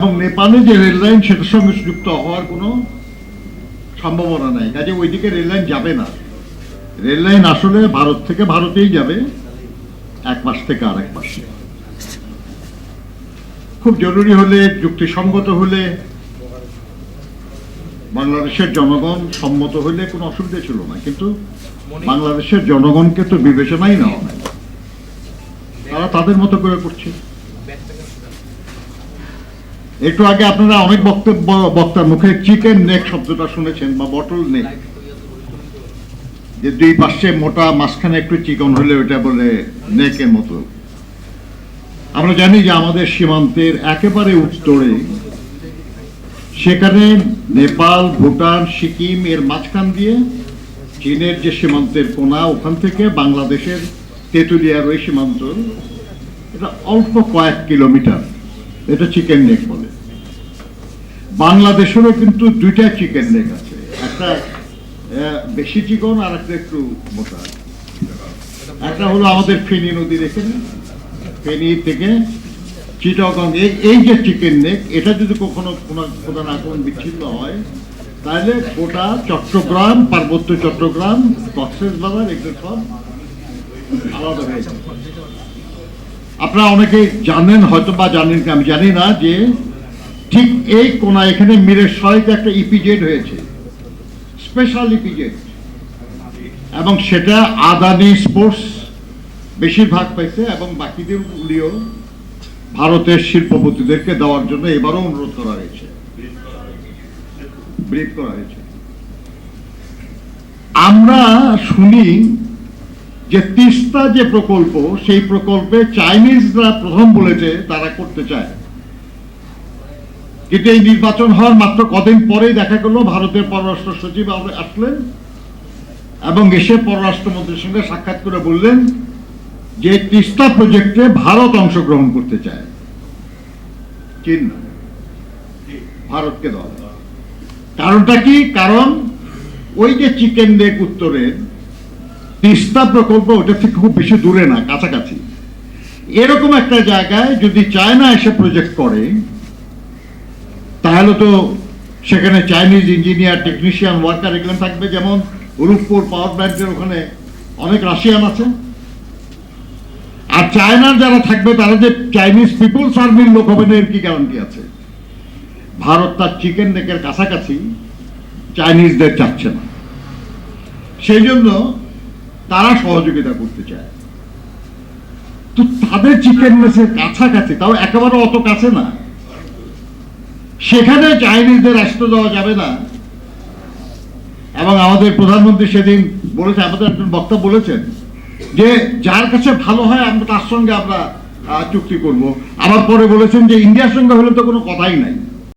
এবং নেপালে যে রেল লাইন সেটার সঙ্গে যুক্ত হওয়ার কোনো সম্ভাবনা নাই। কাজে ওইদিকে রেল লাইন যাবে না। রেললাইন আসলে ভারত থেকে ভারতেই যাবে এক মাস থেকে আরেক মাসে। খুব জরুরি হলে যুক্তিসঙ্গত হলে বাংলাদেশের জনগণ সম্মত হলে কোনো অসুবিধা ছিল না। কিন্তু বাংলাদেশের জনগণকে তো বিবেচনাই নেওয়া হয়। তারা তাদের মতো করে করছে। একটু আগে আপনারা অনেক বক্তব্য, বক্তার মুখে চিকেন নেক শব্দটা শুনেছেন বা বটল নেক যে দুই পাশে মোটা মাঝখানে একটু চিকন হলে ওটা বলে নেকের মতো। আমরা জানি যে আমাদের সীমান্তের একেবারে উত্তরে সেখানে নেপাল, ভুটান, সিকিম এর মাঝখান দিয়ে চীনের যে সীমান্তের কোনা, ওখান থেকে বাংলাদেশের তেঁতুলিয়ার ওই সীমান্ত, এটা অল্প কয়েক কিলোমিটার। এটা চিকেন নেক বলে। বাংলাদেশেরও কিন্তু দুইটা চিকেন নেক আছে। একটা বেশি চিকন আর একটা একটু মোটা। একটা হলো আমাদের ফেনী নদীর এখানে ফেনী থেকে চিটাগং এই এই যে চিকেন নেক এটা যদি কখনো কোনো প্রধান আক্রমণ বিচ্ছিন্ন হয়, তাহলে গোটা চট্টগ্রাম, পার্বত্য চট্টগ্রাম, কক্সেস বাজার, এগুলো সব আলাদা হয়ে যাবে। আপনারা অনেকে জানেন, হয়তো বা জানেন আমি জানি না যে ঠিক এই কোনা এখানে মিরের সহায়তা একটা ইপিজেড হয়েছে স্পেশাল ইপিজেড এবং সেটা আদানি স্পোর্টস বেশিরভাগ পাইছে এবং বাকিদের গুলিও ভারতের শিল্পপতিদেরকে দেওয়ার জন্য এবারও অনুরোধ করা হয়েছে। করা হয়েছে। আমরা শুনি যে তিস্তা যে প্রকল্প, সেই প্রকল্পে চাইনিজরা প্রথম বলেছে তারা করতে চায়। কিন্তু এই নির্বাচন হওয়ার মাত্র কদিন পরেই দেখা গেল ভারতের পররাষ্ট্র সচিব আসলেন এবং এসে পররাষ্ট্রমন্ত্রীর সঙ্গে সাক্ষাৎ করে বললেন যে তিস্তা প্রজেক্টে ভারত অংশগ্রহণ করতে চায়। চীন। ভারতকে দেওয়া কারণটা কি? কারণ ওই যে চিকেন লেক উত্তরের তিস্তা প্রকল্প ওটা থেকে খুব বেশি দূরে না, কাছাকাছি। এরকম একটা জায়গায় যদি চায়না এসে প্রজেক্ট করে, তাহলে তো সেখানে চাইনিজ ইঞ্জিনিয়ার টেকনিশিয়ান ওয়ার্কার এগুলো থাকবে। যেমন রূপপুর পাওয়ার প্ল্যান্টের ওখানে অনেক রাশিয়ান আছে। আর চায়নার যারা থাকবে, তারা যে চাইনিজ পিপুলস আর্মির লোক হবে না, এর কি গ্যারান্টি আছে? ভারত তার চিকেন নেকের কাছাকাছি চাইনিজদের চাচ্ছে না। সেই জন্য তারা সহযোগিতা করতে চায়। তো তাদের চিকেন মেসের কাছাকাছি, তাও একেবারে অত কাছে না। সেখানে চাইনিজদের রাষ্ট্র দেওয়া যাবে না। এবং আমাদের প্রধানমন্ত্রী সেদিন বলেছে, আমাদের একজন বক্তা বলেছেন যে, যার কাছে ভালো হয়, আমরা তার সঙ্গে আমরা চুক্তি করব। আবার পরে বলেছেন যে, ইন্ডিয়ার সঙ্গে হলে তো কোনো কথাই নাই।